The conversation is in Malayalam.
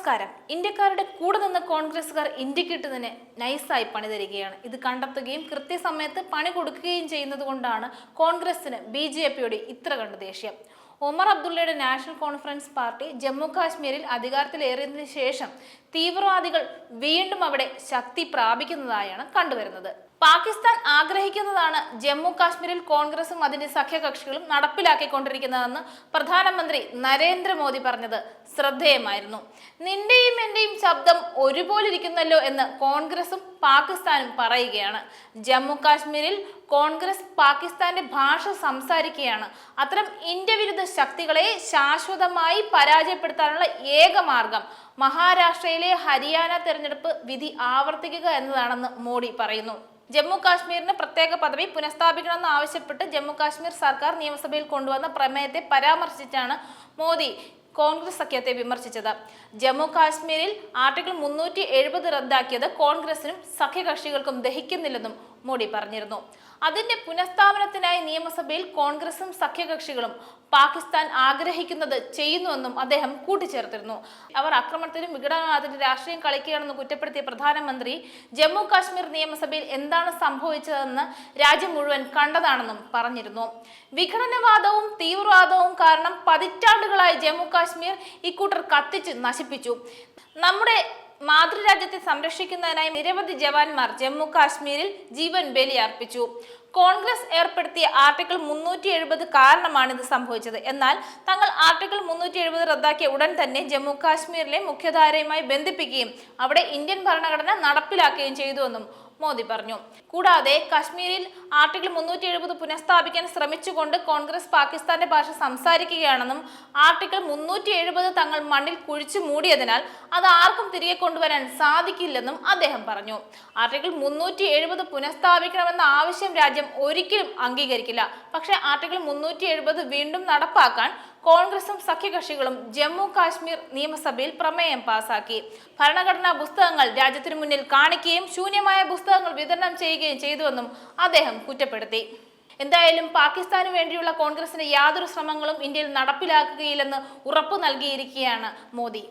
നമസ്കാരം. ഇന്ത്യക്കാരുടെ കൂടെ നിന്ന് കോൺഗ്രസുകാർ ഇന്ത്യക്കിട്ട് തന്നെ നൈസായി പണി തരികയാണ് ഇത് കണ്ടെത്തുകയും കൃത്യസമയത്ത് പണി കൊടുക്കുകയും ചെയ്യുന്നത് കൊണ്ടാണ് കോൺഗ്രസിന് ബി ജെ പിയോട് ഇത്ര കണ്ട് ദേഷ്യം. ഒമർ അബ്ദുള്ളയുടെ നാഷണൽ കോൺഫറൻസ് പാർട്ടി ജമ്മു കാശ്മീരിൽ അധികാരത്തിലേറിയതിനു ശേഷം തീവ്രവാദികൾ വീണ്ടും അവിടെ ശക്തി പ്രാപിക്കുന്നതായാണ് കണ്ടുവരുന്നത്. പാകിസ്ഥാൻ ആഗ്രഹിക്കുന്നതാണ് ജമ്മു കാശ്മീരിൽ കോൺഗ്രസും അതിന്റെ സഖ്യകക്ഷികളും നടപ്പിലാക്കിക്കൊണ്ടിരിക്കുന്നതെന്ന് പ്രധാനമന്ത്രി നരേന്ദ്രമോദി പറഞ്ഞത് ശ്രദ്ധേയമായിരുന്നു. നിന്റെയും എന്റെയും ശബ്ദം ഒരുപോലെ ഇരിക്കുന്നല്ലോ എന്ന് കോൺഗ്രസും പാകിസ്ഥാനും പറയുകയാണ്. ജമ്മു കാശ്മീരിൽ കോൺഗ്രസ് പാകിസ്ഥാന്റെ ഭാഷ സംസാരിക്കുകയാണ്. അത്തരം ഇന്ത്യ വിരുദ്ധ ശക്തികളെ ശാശ്വതമായി പരാജയപ്പെടുത്താനുള്ള ഏക മാർഗം മഹാരാഷ്ട്രയിലെ ഹരിയാന തെരഞ്ഞെടുപ്പ് വിധി ആവർത്തിക്കുക എന്നതാണെന്ന് മോഡി പറയുന്നു. ജമ്മു കാശ്മീരിന് പ്രത്യേക പദവി പുനഃസ്ഥാപിക്കണമെന്ന് ആവശ്യപ്പെട്ട് ജമ്മു കാശ്മീർ സർക്കാർ നിയമസഭയിൽ കൊണ്ടുവന്ന പ്രമേയത്തെ പരാമർശിച്ചാണ് മോദി കോൺഗ്രസ് സഖ്യത്തെ വിമർശിച്ചത്. ജമ്മു കാശ്മീരിൽ ആർട്ടിക്കിൾ മുന്നൂറ്റി എഴുപത് റദ്ദാക്കിയത് കോൺഗ്രസിനും സഖ്യകക്ഷികൾക്കും ദഹിക്കുന്നില്ലെന്നും മോഡി പറഞ്ഞിരുന്നു. അതിന്റെ പുനഃസ്ഥാപനത്തിനായി നിയമസഭയിൽ കോൺഗ്രസും സഖ്യകക്ഷികളും പാകിസ്ഥാൻ ആഗ്രഹിക്കുന്നത് ചെയ്യുന്നുവെന്നും അദ്ദേഹം കൂട്ടിച്ചേർത്തിരുന്നു. അവർ ആക്രമണത്തിനും വിഘടനവാദത്തിന്റെ രാഷ്ട്രീയം കളിക്കുകയാണെന്ന് കുറ്റപ്പെടുത്തിയ പ്രധാനമന്ത്രി ജമ്മു കാശ്മീർ നിയമസഭയിൽ എന്താണ് സംഭവിച്ചതെന്ന് രാജ്യം മുഴുവൻ കണ്ടതാണെന്നും പറഞ്ഞിരുന്നു. വിഘടനവാദവും തീവ്രവാദവും കാരണം പതിറ്റാണ്ടുകളായി ജമ്മു കാശ്മീർ ഇക്കൂട്ടർ കത്തിച്ച് നശിപ്പിച്ചു. നമ്മുടെ മാതൃരാജ്യത്തെ സംരക്ഷിക്കുന്നതിനായി നിരവധി ജവാന്മാർ ജമ്മു കാശ്മീരിൽ ജീവൻ ബലിയർപ്പിച്ചു. കോൺഗ്രസ് ഏർപ്പെടുത്തിയ ആർട്ടിക്കിൾ മുന്നൂറ്റി എഴുപത് കാരണമാണ് ഇത് സംഭവിച്ചത്. എന്നാൽ തങ്ങൾ ആർട്ടിക്കിൾ മുന്നൂറ്റി എഴുപത് റദ്ദാക്കിയ ഉടൻ തന്നെ ജമ്മു കാശ്മീരിലെ മുഖ്യധാരയുമായി ബന്ധിപ്പിക്കുകയും അവിടെ ഇന്ത്യൻ ഭരണഘടന നടപ്പിലാക്കുകയും ചെയ്തുവെന്നും മോദി പറഞ്ഞു. കൂടാതെ കശ്മീരിൽ ആർട്ടിക്കിൾ മുന്നൂറ്റി എഴുപത് പുനഃസ്ഥാപിക്കാൻ ശ്രമിച്ചുകൊണ്ട് കോൺഗ്രസ് പാകിസ്ഥാന്റെ ഭാഷ സംസാരിക്കുകയാണെന്നും ആർട്ടിക്കിൾ മുന്നൂറ്റി എഴുപത് തങ്ങൾ മണ്ണിൽ കുഴിച്ചു മൂടിയതിനാൽ അത് ആർക്കും തിരികെ കൊണ്ടുവരാൻ സാധിക്കില്ലെന്നും അദ്ദേഹം പറഞ്ഞു. ആർട്ടിക്കിൾ മുന്നൂറ്റി എഴുപത് പുനഃസ്ഥാപിക്കണമെന്ന ആവശ്യം രാജ്യം ഒരിക്കലും അംഗീകരിക്കില്ല. പക്ഷേ ആർട്ടിക്കിൾ മുന്നൂറ്റി എഴുപത് വീണ്ടും നടപ്പാക്കാൻ കോൺഗ്രസും സഖ്യകക്ഷികളും ജമ്മു കാശ്മീർ നിയമസഭയിൽ പ്രമേയം പാസാക്കി. ഭരണഘടനാ പുസ്തകങ്ങൾ രാജ്യത്തിനു മുന്നിൽ കാണിക്കുകയും ശൂന്യമായ പുസ്തകങ്ങൾ വിതരണം ചെയ്യുകയും ചെയ്തുവെന്നും അദ്ദേഹം കുറ്റപ്പെടുത്തി. എന്തായാലും പാകിസ്ഥാന് വേണ്ടിയുള്ള കോൺഗ്രസിന്റെ യാതൊരു ശ്രമങ്ങളും ഇന്ത്യയിൽ നടപ്പിലാക്കുകയില്ലെന്ന് ഉറപ്പു നൽകിയിരിക്കുകയാണ് മോദി.